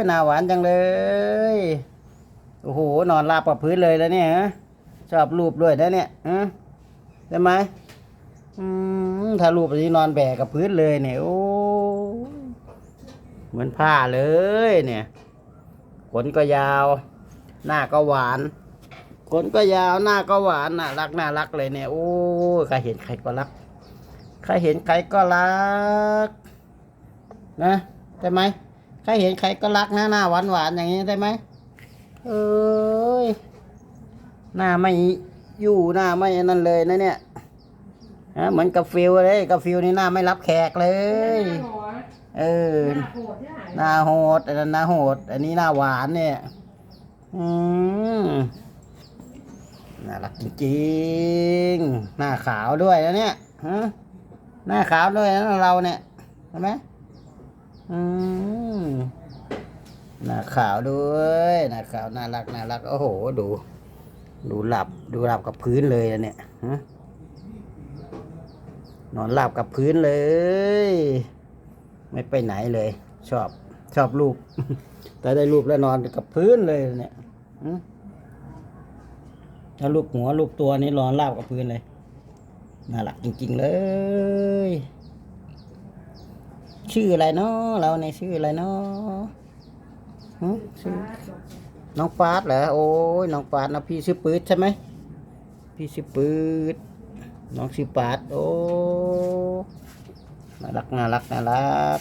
ยหน้าหวานจังเลย โอ้โห นอนราบกับพื้นเลยแล้วเนี่ยฮะชอบรูปด้วยนะเนี่ยฮะใช่ไหมอืมถ้ารูปแบบนี้นอนแบกกับพื้นเลยเนี่ยโอ้เหมือนผ้าเลยเนี่ยขนก็ยาว หน้าก็หวานขนก็ยาวหน้าก็หวานน่ารักน่ารักเลยเนี่ยโอ้ใครเห็นใครก็รักใครเห็นใครก็รัก นะได้ไหม ใครเห็นใครก็รักนะหน้าหวานหวานๆอย่างนี้ได้ไหมเอ้ยหน้าไม่อยู่หน้าไม่นั่นเลยนะเนี่ยฮะเหมือนกับฟิลเลยกับฟิลนี่หน้าไม่รับแขกเลย เออ หน้าโหดอันนั้นหน้าโหด อันนี้หน้าหวานเนี่ย อืมน่ารักจริงๆ หน้าขาวด้วยนะเนี่ยฮะหน้าขาวด้วยนะเราเนี่ยเห็นไหม อืมหน้าขาวด้วยหน้าขาวน่ารักน่ารักโอ้โห ดู ดูหลับดูหลับกับพื้นเลยนะเนี่ยฮะนอนหลับกับพื้นเลย ไม่ไปไหนเลย ชอบชอบรูป แต่ได้รูปแล้วนอนกับพื้นเลยเนี่ยถ้ารูปหัวรูปตัวนี้นอนราบกับพื้นเลยน่ารักจริง ๆ เลย ชื่ออะไรเนาะเราในยชื่ออะไรเนาะหึชื่อน้องปาดเหรอโอ้ยน้องปาดนะพี่ชื่อปืดใช่ไหมพี่ชื่อปืดน้องชื่อปาดโอ้น่ารักน่ารักน่ารัก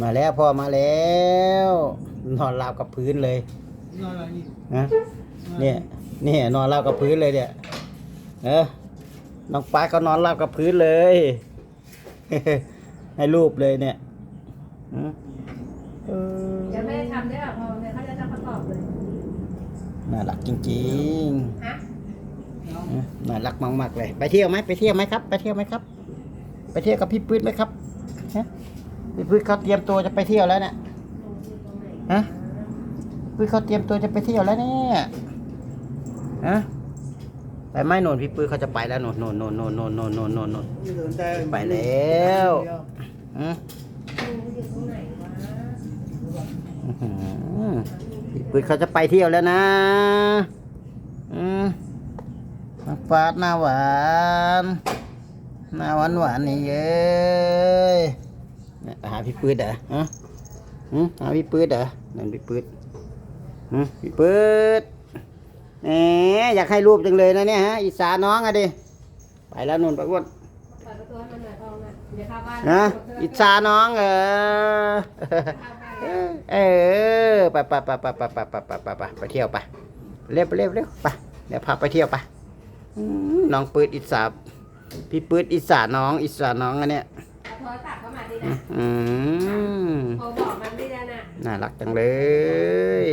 มาแล้วพ่อมาแล้ว นอนราบกับพื้นเลยนอนอะไรนี่นะเนี่ยเนี่ยนอนราบกับพื้นเลยเนี่ยเออน้องปาก็นอนราบกับพื้นเลย ให้รูปเลยเนี่ยอืมเออเดี๋ยวแม่ทำได้แบบพอเนี่ยเขาจะทำประกอบเลยน่ารักจริงฮะๆอืมน่ารักมากๆเลย ไปเที่ยวไหมไปเที่ยวไหมครับ ไปเที่ยวไหมครับ ไปเที่ยวกับพี่ปื๊ดไหมครับฮะพี่ปื๊ดเขาเตรียมตัวจะไปเที่ยวแล้วเนี่ยฮะพี่เขาเตรียมตัวจะไปเที่ยวแล้วเนี่ยฮะ ไปไหม่นนพี่ปื้อเขาจะไปแล้วนนนนนนนนนนนนนน อยู่สนใจไปแล้ว อืมอื้อหือพี่ปื้อเขาจะไปเที่ยวแล้วนะ อืมน้ำฟาดหน้าหวานหน้าหวานหวานๆนี่เย้ยเนี่ยหาพี่ปื้ดเหรอฮะอืมหาพี่ปื้ดเหรอนั่นพี่ปื้ดอืมพี่ปื้ด แหมอยากให้รูปจังเลยนะเนี่ยฮะอิสาน้องอะดิไปแล้วนุ่นไปอ้วนเปิดประตูให้มันหน่อยพอนะเดี๋ยวเข้าบ้านนะอิสาน้องเออเออไปไปไปไปไปไปไปไปไปไปไปเที่ยวไปเร็วเร็วเร็วไปเดี๋ยวพาไปเที่ยวไปอืมน้องปืดอิสาพี่ปืดอิสาน้องอิสาน้องอันเนี้ยเอาโทรศัพท์เข้ามาดินะอืมโทรบอกมันดินะน่ะน่ารักจังเลย